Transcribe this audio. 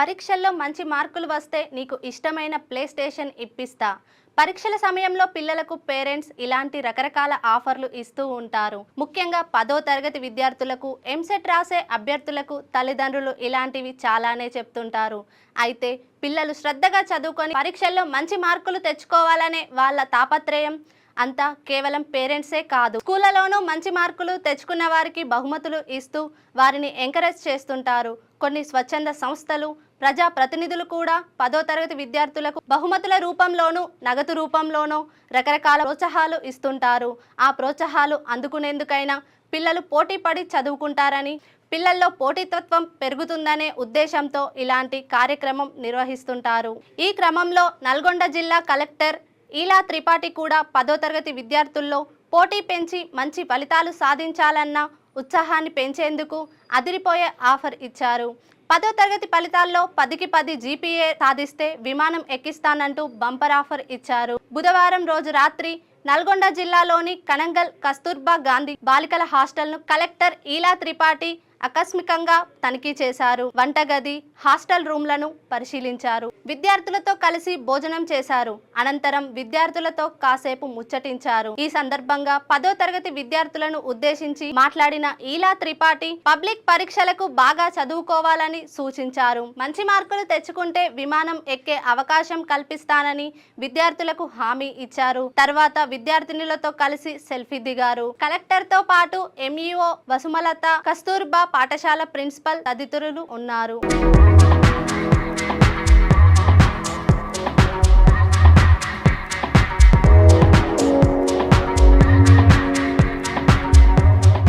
పరీక్షల్లో మంచి మార్కులు వస్తే నీకు ఇష్టమైన ప్లే స్టేషన్ ఇప్పిస్తా. పరీక్షల సమయంలో పిల్లలకు పేరెంట్స్ ఇలాంటి రకరకాల ఆఫర్లు ఇస్తూ ఉంటారు. ముఖ్యంగా పదో తరగతి విద్యార్థులకు ఎంసెట్ రాసే అభ్యర్థులకు తల్లిదండ్రులు ఇలాంటివి చాలానే చెప్తుంటారు. అయితే పిల్లలు శ్రద్ధగా చదువుకొని పరీక్షల్లో మంచి మార్కులు తెచ్చుకోవాలనే వాళ్ళ తాపత్రయం అంతా కేవలం పేరెంట్సే కాదు. స్కూళ్ళలోనూ మంచి మార్కులు తెచ్చుకున్న వారికి బహుమతులు ఇస్తూ వారిని ఎంకరేజ్ చేస్తుంటారు. కొన్ని స్వచ్ఛంద సంస్థలు ప్రజా ప్రతినిధులు కూడా పదో తరగతి విద్యార్థులకు బహుమతుల రూపంలోనూ నగదు రూపంలోనూ రకరకాల ప్రోత్సాహాలు ఇస్తుంటారు. ఆ ప్రోత్సాహాలు అందుకునేందుకైనా పిల్లలు పోటీపడి చదువుకుంటారని పిల్లల్లో పోటీతత్వం పెరుగుతుందనే ఉద్దేశంతో ఇలాంటి కార్యక్రమం నిర్వహిస్తుంటారు. ఈ క్రమంలో నల్గొండ జిల్లా కలెక్టర్ ఈలా త్రిపాఠి కూడా పదో తరగతి విద్యార్థుల్లో పోటీ పెంచి మంచి ఫలితాలు సాధించాలన్న ఉత్సాహాన్ని పెంచేందుకు అదిరిపోయే ఆఫర్ ఇచ్చారు. పదో తరగతి ఫలితాల్లో పదికి పది జీపీఏ సాధిస్తే విమానం ఎక్కిస్తానంటూ బంపర్ ఆఫర్ ఇచ్చారు. బుధవారం రోజు రాత్రి నల్గొండ జిల్లాలోని కనంగల్ కస్తూర్బా గాంధీ బాలికల హాస్టల్ను కలెక్టర్ ఈలా త్రిపాఠి ఆకస్మికంగా తనిఖీ చేశారు. వంటగది హాస్టల్ రూమ్లను పరిశీలించారు. విద్యార్థులతో కలిసి భోజనం చేశారు. అనంతరం విద్యార్థులతో కాసేపు ముచ్చటించారు. ఈ సందర్భంగా పదో తరగతి విద్యార్థులను ఉద్దేశించి మాట్లాడిన ఈలా త్రిపాఠి పబ్లిక్ పరీక్షలకు బాగా చదువుకోవాలని సూచించారు. మంచి మార్కులు తెచ్చుకుంటే విమానం ఎక్కే అవకాశం కల్పిస్తానని విద్యార్థులకు హామీ ఇచ్చారు. తర్వాత విద్యార్థినులతో కలిసి సెల్ఫీ దిగారు. కలెక్టర్తో పాటు ఎంఈఓ వసుమలత కస్తూర్బా పాఠశాల ప్రిన్సిపల్ తదితరులు ఉన్నారు.